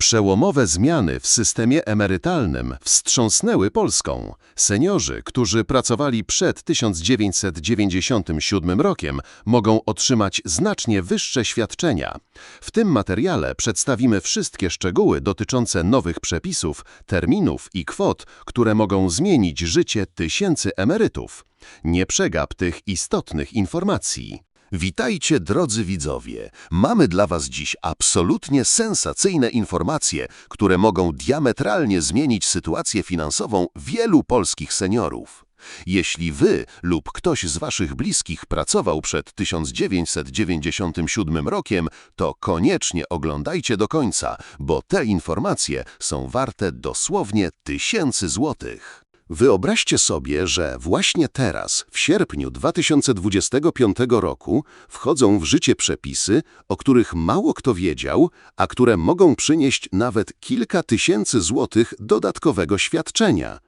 Przełomowe zmiany w systemie emerytalnym wstrząsnęły Polską. Seniorzy, którzy pracowali przed 1997 rokiem, mogą otrzymać znacznie wyższe świadczenia. W tym materiale przedstawimy wszystkie szczegóły dotyczące nowych przepisów, terminów i kwot, które mogą zmienić życie tysięcy emerytów. Nie przegap tych istotnych informacji. Witajcie drodzy widzowie. Mamy dla Was dziś absolutnie sensacyjne informacje, które mogą diametralnie zmienić sytuację finansową wielu polskich seniorów. Jeśli Wy lub ktoś z Waszych bliskich pracował przed 1997 rokiem, to koniecznie oglądajcie do końca, bo te informacje są warte dosłownie tysięcy złotych. Wyobraźcie sobie, że właśnie teraz, w sierpniu 2025 roku, wchodzą w życie przepisy, o których mało kto wiedział, a które mogą przynieść nawet kilka tysięcy złotych dodatkowego świadczenia.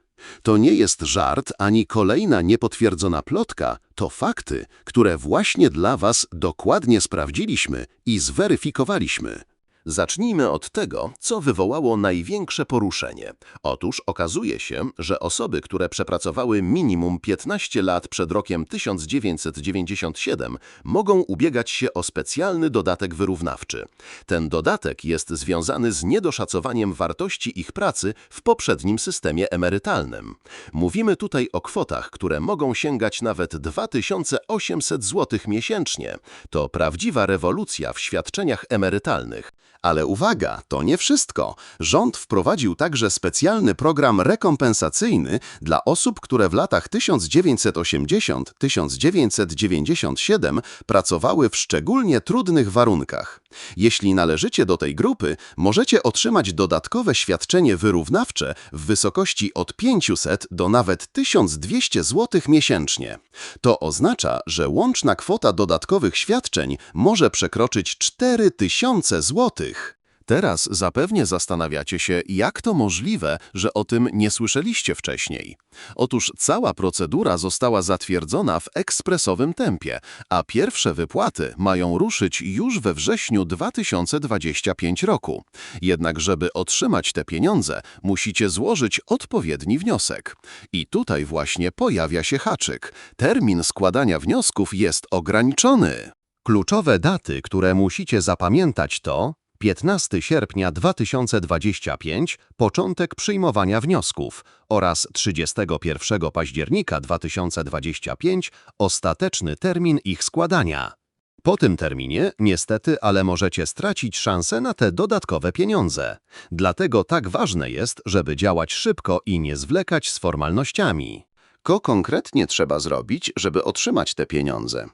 To nie jest żart ani kolejna niepotwierdzona plotka, to fakty, które właśnie dla Was dokładnie sprawdziliśmy i zweryfikowaliśmy. Zacznijmy od tego, co wywołało największe poruszenie. Otóż okazuje się, że osoby, które przepracowały minimum 15 lat przed rokiem 1997, mogą ubiegać się o specjalny dodatek wyrównawczy. Ten dodatek jest związany z niedoszacowaniem wartości ich pracy w poprzednim systemie emerytalnym. Mówimy tutaj o kwotach, które mogą sięgać nawet 2800 zł miesięcznie. To prawdziwa rewolucja w świadczeniach emerytalnych. Ale uwaga, to nie wszystko. Rząd wprowadził także specjalny program rekompensacyjny dla osób, które w latach 1980-1997 pracowały w szczególnie trudnych warunkach. Jeśli należycie do tej grupy, możecie otrzymać dodatkowe świadczenie wyrównawcze w wysokości od 500 do nawet 1200 zł miesięcznie. To oznacza, że łączna kwota dodatkowych świadczeń może przekroczyć 4000 zł. Teraz zapewnie zastanawiacie się, jak to możliwe, że o tym nie słyszeliście wcześniej. Otóż cała procedura została zatwierdzona w ekspresowym tempie, a pierwsze wypłaty mają ruszyć już we wrześniu 2025 roku. Jednak żeby otrzymać te pieniądze, musicie złożyć odpowiedni wniosek. I tutaj właśnie pojawia się haczyk. Termin składania wniosków jest ograniczony. Kluczowe daty, które musicie zapamiętać to 15 sierpnia 2025 początek przyjmowania wniosków oraz 31 października 2025 ostateczny termin ich składania. Po tym terminie, niestety, ale możecie stracić szansę na te dodatkowe pieniądze. Dlatego tak ważne jest, żeby działać szybko i nie zwlekać z formalnościami. Co konkretnie trzeba zrobić, żeby otrzymać te pieniądze?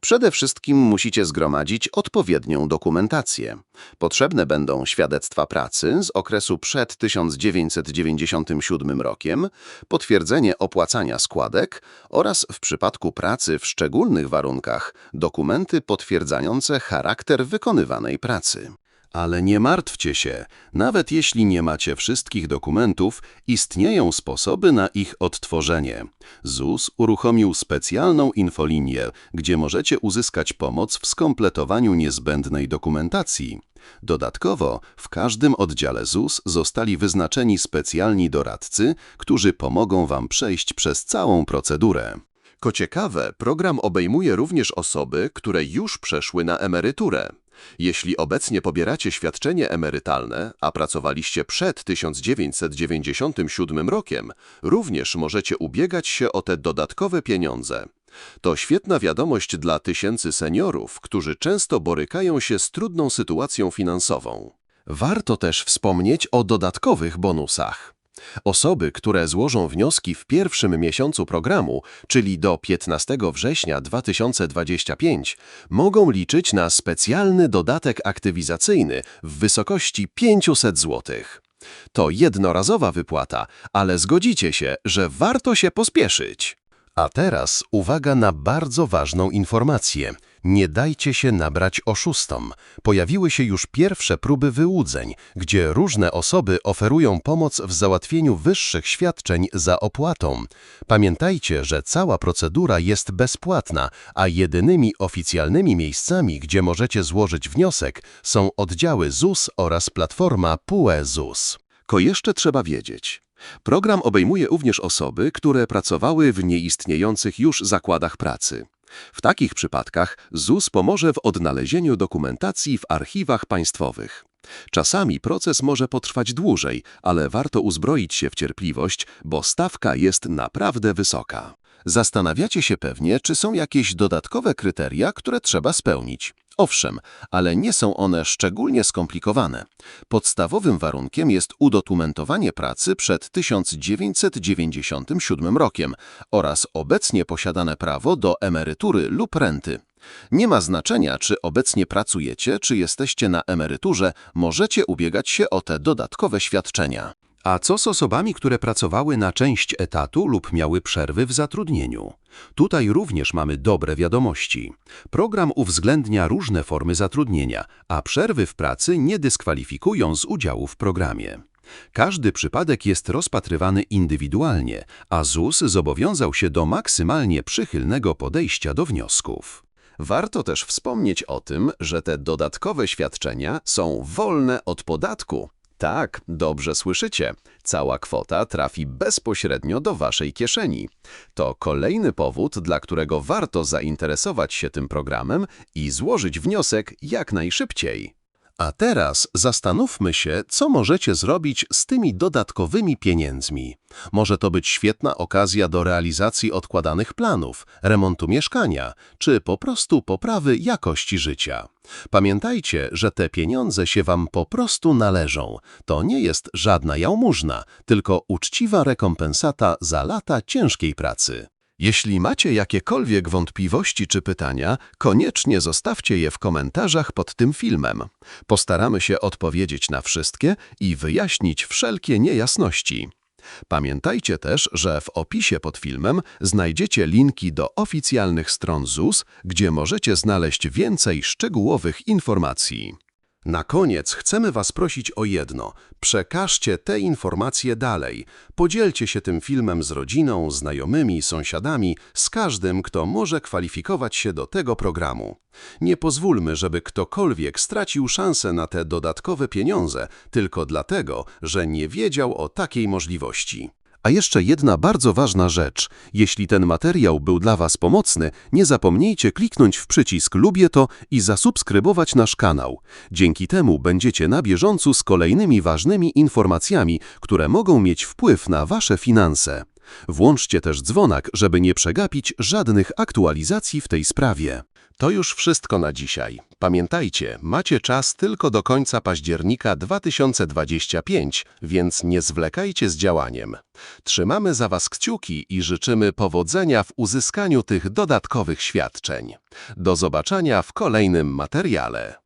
Przede wszystkim musicie zgromadzić odpowiednią dokumentację. Potrzebne będą świadectwa pracy z okresu przed 1997 rokiem, potwierdzenie opłacania składek oraz w przypadku pracy w szczególnych warunkach dokumenty potwierdzające charakter wykonywanej pracy. Ale nie martwcie się, nawet jeśli nie macie wszystkich dokumentów, istnieją sposoby na ich odtworzenie. ZUS uruchomił specjalną infolinię, gdzie możecie uzyskać pomoc w skompletowaniu niezbędnej dokumentacji. Dodatkowo w każdym oddziale ZUS zostali wyznaczeni specjalni doradcy, którzy pomogą Wam przejść przez całą procedurę. Co ciekawe, program obejmuje również osoby, które już przeszły na emeryturę. Jeśli obecnie pobieracie świadczenie emerytalne, a pracowaliście przed 1997 rokiem, również możecie ubiegać się o te dodatkowe pieniądze. To świetna wiadomość dla tysięcy seniorów, którzy często borykają się z trudną sytuacją finansową. Warto też wspomnieć o dodatkowych bonusach. Osoby, które złożą wnioski w pierwszym miesiącu programu, czyli do 15 września 2025, mogą liczyć na specjalny dodatek aktywizacyjny w wysokości 500 zł. To jednorazowa wypłata, ale zgodzicie się, że warto się pospieszyć. A teraz uwaga na bardzo ważną informację. Nie dajcie się nabrać oszustom. Pojawiły się już pierwsze próby wyłudzeń, gdzie różne osoby oferują pomoc w załatwieniu wyższych świadczeń za opłatą. Pamiętajcie, że cała procedura jest bezpłatna, a jedynymi oficjalnymi miejscami, gdzie możecie złożyć wniosek, są oddziały ZUS oraz platforma PUE ZUS. Ko jeszcze trzeba wiedzieć. Program obejmuje również osoby, które pracowały w nieistniejących już zakładach pracy. W takich przypadkach ZUS pomoże w odnalezieniu dokumentacji w archiwach państwowych. Czasami proces może potrwać dłużej, ale warto uzbroić się w cierpliwość, bo stawka jest naprawdę wysoka. Zastanawiacie się pewnie, czy są jakieś dodatkowe kryteria, które trzeba spełnić. Owszem, ale nie są one szczególnie skomplikowane. Podstawowym warunkiem jest udokumentowanie pracy przed 1997 rokiem oraz obecnie posiadane prawo do emerytury lub renty. Nie ma znaczenia, czy obecnie pracujecie, czy jesteście na emeryturze, możecie ubiegać się o te dodatkowe świadczenia. A co z osobami, które pracowały na część etatu lub miały przerwy w zatrudnieniu? Tutaj również mamy dobre wiadomości. Program uwzględnia różne formy zatrudnienia, a przerwy w pracy nie dyskwalifikują z udziału w programie. Każdy przypadek jest rozpatrywany indywidualnie, a ZUS zobowiązał się do maksymalnie przychylnego podejścia do wniosków. Warto też wspomnieć o tym, że te dodatkowe świadczenia są wolne od podatku. Tak, dobrze słyszycie. Cała kwota trafi bezpośrednio do Waszej kieszeni. To kolejny powód, dla którego warto zainteresować się tym programem i złożyć wniosek jak najszybciej. A teraz zastanówmy się, co możecie zrobić z tymi dodatkowymi pieniędzmi. Może to być świetna okazja do realizacji odkładanych planów, remontu mieszkania, czy po prostu poprawy jakości życia. Pamiętajcie, że te pieniądze się Wam po prostu należą. To nie jest żadna jałmużna, tylko uczciwa rekompensata za lata ciężkiej pracy. Jeśli macie jakiekolwiek wątpliwości czy pytania, koniecznie zostawcie je w komentarzach pod tym filmem. Postaramy się odpowiedzieć na wszystkie i wyjaśnić wszelkie niejasności. Pamiętajcie też, że w opisie pod filmem znajdziecie linki do oficjalnych stron ZUS, gdzie możecie znaleźć więcej szczegółowych informacji. Na koniec chcemy Was prosić o jedno. Przekażcie te informacje dalej. Podzielcie się tym filmem z rodziną, znajomymi, sąsiadami, z każdym, kto może kwalifikować się do tego programu. Nie pozwólmy, żeby ktokolwiek stracił szansę na te dodatkowe pieniądze tylko dlatego, że nie wiedział o takiej możliwości. A jeszcze jedna bardzo ważna rzecz. Jeśli ten materiał był dla Was pomocny, nie zapomnijcie kliknąć w przycisk Lubię to i zasubskrybować nasz kanał. Dzięki temu będziecie na bieżąco z kolejnymi ważnymi informacjami, które mogą mieć wpływ na Wasze finanse. Włączcie też dzwonek, żeby nie przegapić żadnych aktualizacji w tej sprawie. To już wszystko na dzisiaj. Pamiętajcie, macie czas tylko do końca października 2025, więc nie zwlekajcie z działaniem. Trzymamy za Was kciuki i życzymy powodzenia w uzyskaniu tych dodatkowych świadczeń. Do zobaczenia w kolejnym materiale.